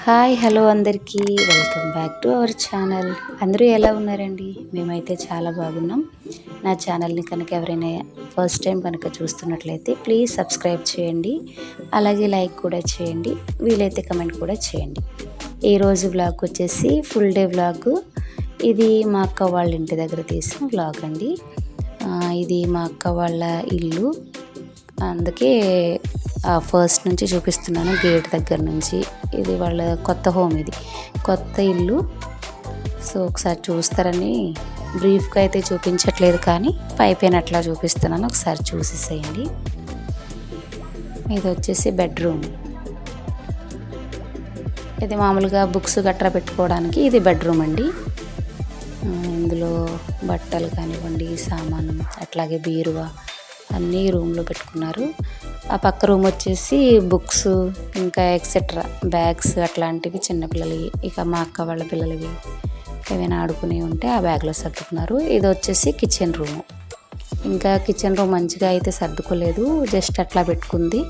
Hi hello అందరికీ. Welcome back to our channel. అందరూ ఎలా ఉన్నారండి? మేమైతే చాలా బాగున్నాం. నా ఛానల్ని కనుక ఎవరైనా ఫస్ట్ టైం కనుక చూస్తున్నట్లయితే ప్లీజ్ సబ్స్క్రైబ్ చేయండి. అలాగే లైక్ కూడా చేయండి. వీలైతే కమెంట్ కూడా చేయండి. ఈరోజు వ్లాగ్ వచ్చేసి ఫుల్ డే వ్లాగ్ ఇది మా అక్క వాళ్ళ ఇంటి దగ్గర తీసిన వ్లాగ్ అండి. ఇది మా అక్క వాళ్ళ ఇల్లు. అందుకే ఫస్ట్ నుంచి చూపిస్తున్నాను గేట్ దగ్గర నుంచి. ఇది వాళ్ళ కొత్త హోమ్ ఇది. కొత్త ఇల్లు. సో ఒకసారి చూస్తారని బ్రీఫ్గా అయితే చూపించట్లేదు కానీ పైపైన అట్లా చూపిస్తున్నాను. ఒకసారి చూసేసేయండి. ఇది వచ్చేసి బెడ్రూమ్ ఇది మామూలుగా బుక్స్ గట్రా పెట్టుకోవడానికి ఇది బెడ్రూమ్ అండి. ఇందులో బట్టలు కానివ్వండి సామాను అట్లాగే బీరువా అన్నీ రూమ్లో పెట్టుకున్నారు. ఆ పక్క రూమ్ వచ్చేసి బుక్స్ ఇంకా ఎక్సెట్రా బ్యాగ్స్ అట్లాంటివి చిన్నపిల్లలవి ఇక మా అక్క వాళ్ళ పిల్లలవి ఏమైనా ఆడుకుని ఉంటే ఆ బ్యాగ్లో సర్దుకున్నారు. ఇది వచ్చేసి కిచెన్ రూమ్ ఇంకా కిచెన్ రూమ్ మంచిగా అయితే సర్దుకోలేదు జస్ట్ అట్లా పెట్టుకుంది.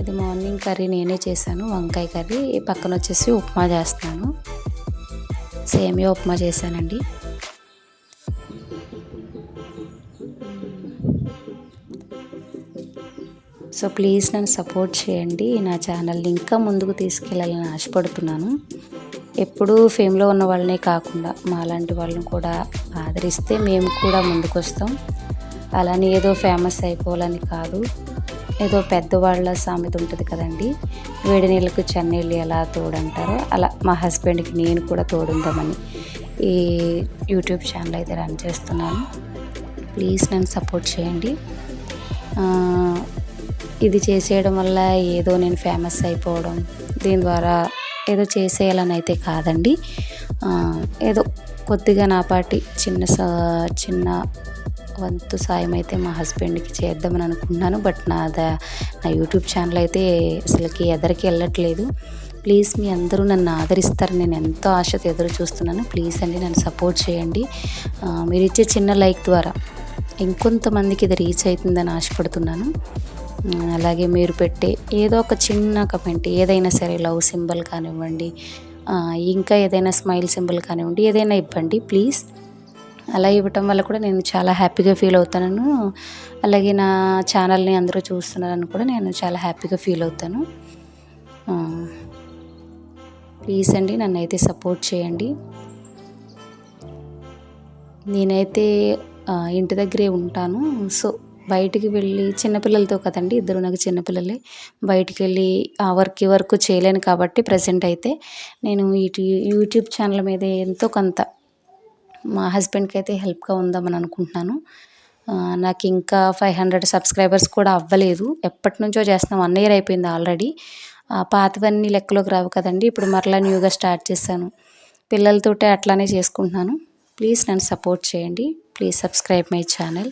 ఇది మార్నింగ్ కర్రీ నేనే చేశాను వంకాయ కర్రీ పక్కన వచ్చేసి ఉప్మా చేస్తాను. సేమియా ఉప్మా చేశానండి. సో ప్లీజ్ నన్ను సపోర్ట్ చేయండి. నా ఛానల్ని ఇంకా ముందుకు తీసుకెళ్ళాలని ఆశపడుతున్నాను. ఎప్పుడూ ఫేమ్లో ఉన్న వాళ్ళనే కాకుండా మాలాంటి వాళ్ళని కూడా ఆదరిస్తే మేము కూడా ముందుకు వస్తాం అలానే ఏదో ఫేమస్ అయిపోవాలని కాదు. ఏదో పెద్దవాళ్ళ సామెత ఉంటుంది కదండి. వేడి నీళ్ళకు చెన్నీళ్ళు ఎలా తోడంటారో అలా మా హస్బెండ్కి నేను కూడా తోడుందామని ఈ యూట్యూబ్ ఛానల్ అయితే రన్ చేస్తున్నాను. ప్లీజ్ నన్ను సపోర్ట్ చేయండి. ఇది చేసేయడం వల్ల ఏదో నేను ఫేమస్ అయిపోవడం దీని ద్వారా ఏదో చేసేయాలని అయితే కాదండి ఏదో కొద్దిగా నా పాటి చిన్న సా- చిన్న వంతు సాయం అయితే మా హస్బెండ్కి చేద్దామని అనుకుంటున్నాను. బట్ నా నా యూట్యూబ్ ఛానల్ అయితే అసలుకి ఎదరికి వెళ్ళట్లేదు. ప్లీజ్ మీ అందరూ నన్ను ఆదరిస్తారని నేను ఎంతో ఆశతో ఎదురు చూస్తున్నాను. ప్లీజ్ అండి నన్ను సపోర్ట్ చేయండి. మీరు ఇచ్చే చిన్న లైక్ ద్వారా ఇంకొంతమందికి ఇది రీచ్ అవుతుందని ఆశపడుతున్నాను. అలాగే మీరు పెట్టే ఏదో ఒక చిన్న కమెంట్ ఏదైనా సరే లవ్ సింబల్ కానివ్వండి ఇంకా ఏదైనా స్మైల్ సింబల్ కానివ్వండి ఏదైనా ఇవ్వండి ప్లీజ్ అలా ఇవ్వటం వల్ల కూడా నేను చాలా హ్యాపీగా ఫీల్ అవుతాను. అలాగే నా ఛానల్ని అందరూ చూస్తున్నారని కూడా నేను చాలా హ్యాపీగా ఫీల్ అవుతాను. ప్లీజ్ అండి నన్ను అయితే సపోర్ట్ చేయండి. నేనైతే ఇంటి దగ్గరే ఉంటాను. సో బయటికి వెళ్ళి చిన్నపిల్లలతో కదండి ఇద్దరు నాకు చిన్నపిల్లలే. బయటికి వెళ్ళి ఆ వర్క్ ఈ వర్క్ చేయలేను కాబట్టి ప్రజెంట్ అయితే నేను ఇటు యూట్యూబ్ ఛానల్ మీద ఎంతో కొంత మా హస్బెండ్కి అయితే హెల్ప్గా ఉందామని అనుకుంటున్నాను. నాకు ఇంకా ఫైవ్ హండ్రెడ్ సబ్స్క్రైబర్స్ కూడా అవ్వలేదు. ఎప్పటి నుంచో చేస్తున్నాం. వన్ ఇయర్ అయిపోయింది ఆల్రెడీ ఆ, పాతవన్నీ లెక్కలోకి రావు కదండి. ఇప్పుడు మరలా న్యూగా స్టార్ట్ చేశాను. పిల్లలతోటే అట్లానే చేసుకుంటున్నాను. ప్లీజ్ నన్ను సపోర్ట్ చేయండి. Please subscribe my channel